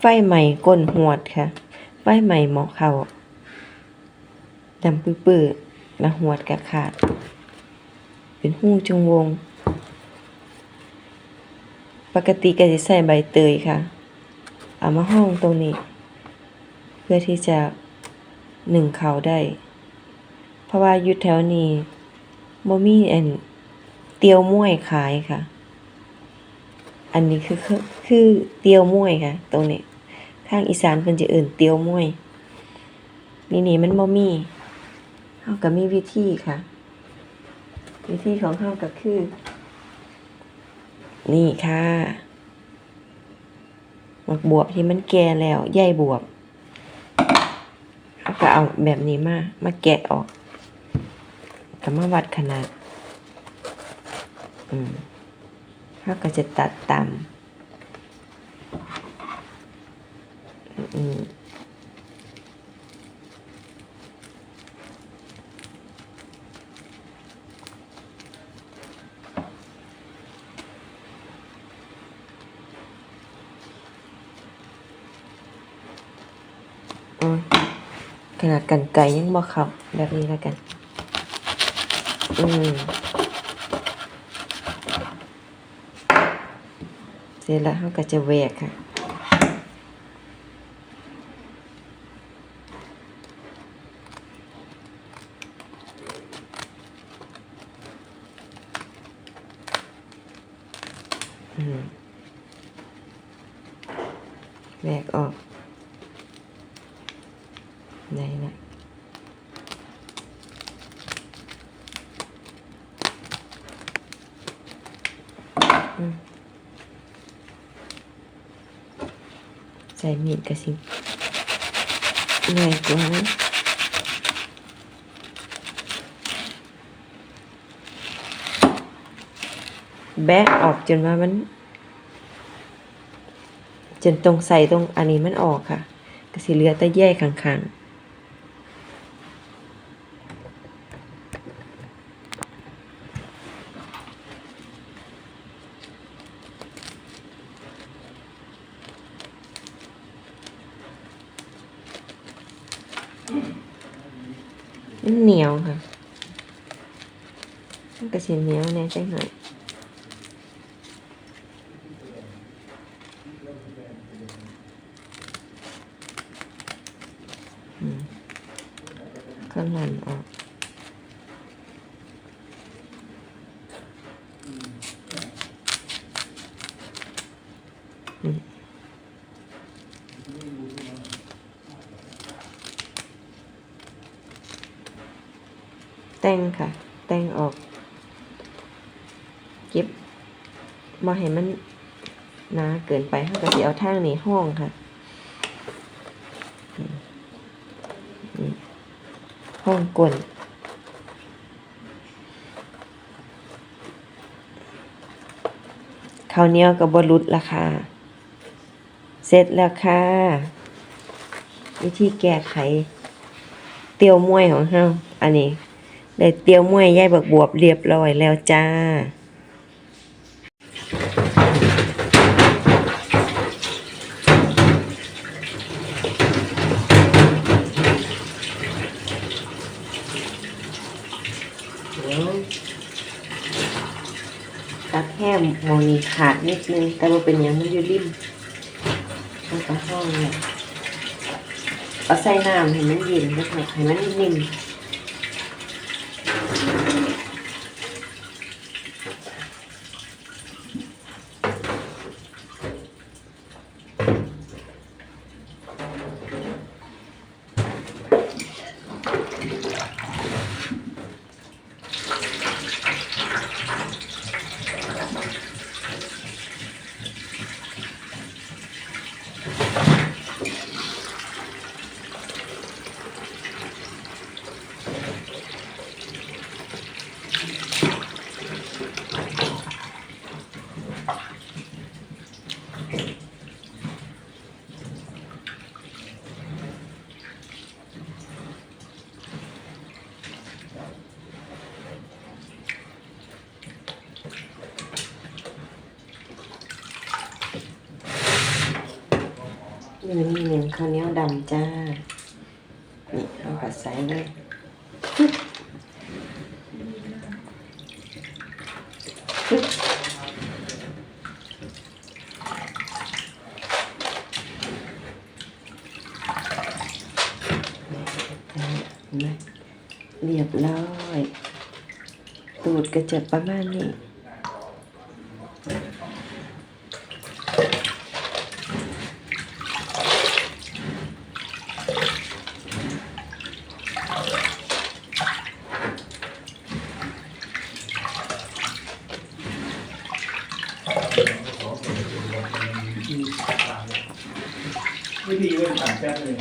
ไฟใหม่ก้นหวดค่ะ ไฟใหม่หมอเขาดำปื้อๆแล้วหวดกะขาด เป็นหูจงวง ปกติก็จะใส่ใบเตยค่ะ เอามาห้องตรงนี้ เพื่อที่จะหนึ่งเขาได้ เพราะว่าอยู่แถวนี้บ่มีอันเตียวม่วยขายค่ะ อันนี้คือคือคอเตียวม่วยค่ะ ตรงนี้ ทางอีสานเพิ่นจะเอิ่นเตียวมวย นี่นี่มันบ่มีเฮาก็มีวิธีค่ะ วิธีของเฮาก็คือ นี่ค่ะหมักบวบที่มันแก่แล้วใยบวบเอาก็เอาแบบนี้มา มาแกะออกก็มาวัดขนาด อืมเขาก็จะตัดตาม อืมโอ้ยขนาดกันไก่ยังบ่เข้าแบบนี้แล้วกัน อืมเสร็จแล้วเขาก็จะแหวกค่ะ แหวกออกไหนนะใส่มีดกระสิง่ายกว่านะแบะออกจนว่ามัน จนตรงใส่ตรงอันนี้มันออกค่ะกระสิเหลือแต่แย่ข้างๆเหนียวค่ะมันกระสิเหนียวแน่ใจังหน่อย ก็หล่นออกอืมแต่งค่ะ แต่งออก เก็บมาให้มันหนาเกินไปเขาก็สิเอาทางนี้ห้องค่ะ ห้องกลข้าวเหนียวกับบรุษราคาเสร็จแล้วค่ะ วิธีแก้ไข เตียวมวยของเฮาอันนี้ได้เตียวมวยย่ายบักบวบเรียบร้อยแล้วจ้า ตักแห้ มมองนี้ขาดนิดนึง แต่ว่าเป็นอย่างมันอยู่ริมมันก็ห้องเนี่ยเอาใส่น้ำให้มันเย็นนะคะให้มันนิ่ม มือนี่หนึ่งข้าวเหนียวดำจ้า นี่เอากัดใส่เลยเรียบร้อย ตูดก็จะประมาณนี้ กินต่างเนี่ยไม่ดีเลยต่างแป๊บเลย